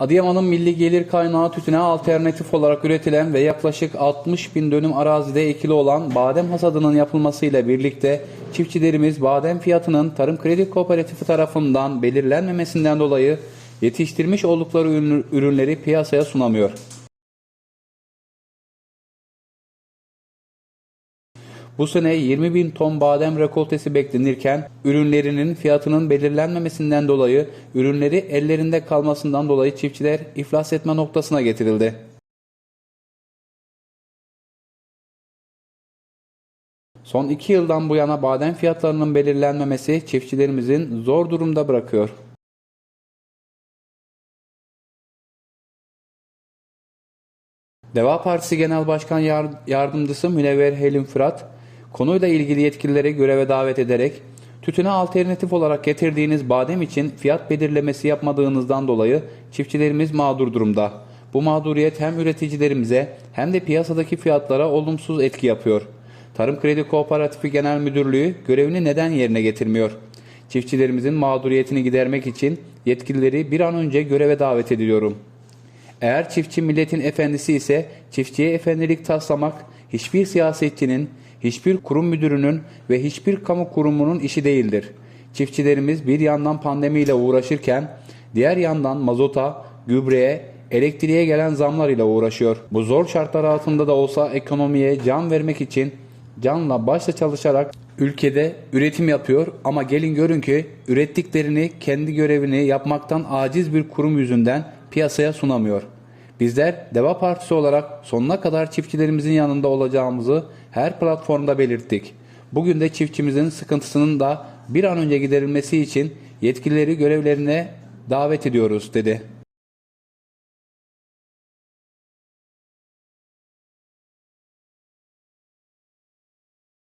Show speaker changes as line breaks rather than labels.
Adıyaman'ın milli gelir kaynağı tütüne alternatif olarak üretilen ve yaklaşık 60 bin dönüm arazide ekili olan badem hasadının yapılmasıyla birlikte çiftçilerimiz badem fiyatının Tarım Kredi Kooperatifi tarafından belirlenmemesinden dolayı yetiştirmiş oldukları ürün- ürünleri piyasaya sunamıyor. Bu sene 20 bin ton badem rekoltesi beklenirken ürünlerinin fiyatının belirlenmemesinden dolayı ürünleri ellerinde kalmasından dolayı çiftçiler iflas etme noktasına getirildi. Son iki yıldan bu yana badem fiyatlarının belirlenmemesi çiftçilerimizin zor durumda bırakıyor. Deva Partisi Genel Başkan Yar- Yardımcısı Münevver Helim Fırat, konuyla ilgili yetkilileri göreve davet ederek, tütüne alternatif olarak getirdiğiniz badem için fiyat belirlemesi yapmadığınızdan dolayı çiftçilerimiz mağdur durumda. Bu mağduriyet hem üreticilerimize hem de piyasadaki fiyatlara olumsuz etki yapıyor. Tarım Kredi Kooperatifi Genel Müdürlüğü görevini neden yerine getirmiyor? Çiftçilerimizin mağduriyetini gidermek için yetkilileri bir an önce göreve davet ediyorum. Eğer çiftçi milletin efendisi ise çiftçiye efendilik taslamak hiçbir siyasetçinin, hiçbir kurum müdürünün ve hiçbir kamu kurumunun işi değildir. Çiftçilerimiz bir yandan pandemiyle uğraşırken diğer yandan mazota, gübreye, elektriğe gelen zamlar ile uğraşıyor. Bu zor şartlar altında da olsa ekonomiye can vermek için canla başla çalışarak ülkede üretim yapıyor ama gelin görün ki ürettiklerini kendi görevini yapmaktan aciz bir kurum yüzünden piyasaya sunamıyor. Bizler Deva Partisi olarak sonuna kadar çiftçilerimizin yanında olacağımızı her platformda belirttik. Bugün de çiftçimizin sıkıntısının da bir an önce giderilmesi için yetkilileri görevlerine davet ediyoruz dedi.